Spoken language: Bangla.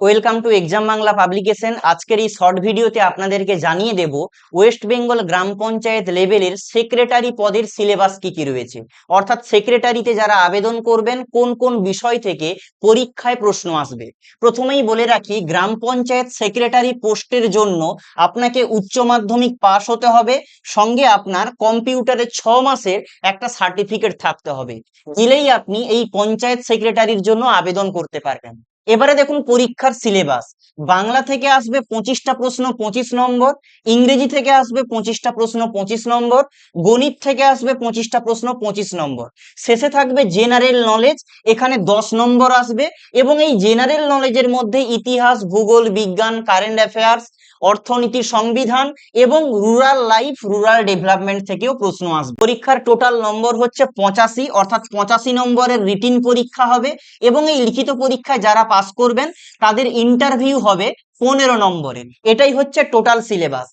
Welcome to exam Bangla publication আজকের এই শর্ট ভিডিওতে আপনাদেরকে জানিয়ে দেব ওয়েস্ট বেঙ্গল গ্রাম পঞ্চায়েত লেভেলের সেক্রেটারি পদের সিলেবাস কি কি রয়েছে। অর্থাৎ সেক্রেটারিতে যারা আবেদন করবেন কোন কোন বিষয় থেকে পরীক্ষায় প্রশ্ন আসবে। প্রথমেই বলে রাখি গ্রাম পঞ্চায়েত সেক্রেটারি পোস্টের জন্য আপনাকে উচ্চ মাধ্যমিক পাশ হতে হবে। সঙ্গে আপনার কম্পিউটারে ছ মাসের একটা সার্টিফিকেট থাকতে হবে। দিলেই আপনি এই পঞ্চায়েত সেক্রেটারির জন্য আবেদন করতে পারবেন। এবারে দেখুন পরীক্ষার সিলেবাস বাংলা থেকে আসবে পঁচিশটা প্রশ্ন, পঁচিশ নম্বর। ইংরেজি থেকে আসবে পঁচিশটা প্রশ্ন, পঁচিশ নম্বর। গণিত থেকে আসবে পঁচিশটা প্রশ্ন, পঁচিশ নম্বর। শেষে থাকবে জেনারেল নলেজ এখানে দশ নম্বর আসবে এবং এই জেনারেল নলেজের মধ্যে ইতিহাস, ভূগোল, বিজ্ঞান কারেন্ট অ্যাফেয়ার্স অর্থনীতি সংবিধান এবং রুরাল লাইফ রুরাল ডেভেলপমেন্ট থেকেও প্রশ্ন আসবে। পরীক্ষার টোটাল নম্বর হচ্ছে পঁচাশি, অর্থাৎ পঁচাশি নম্বরের রিটিন পরীক্ষা হবে এবং এই লিখিত পরীক্ষায় যারা পাস করবেন, তাদের ইন্টারভিউ হবে পনেরো নম্বরের এটাই হচ্ছে টোটাল সিলেবাস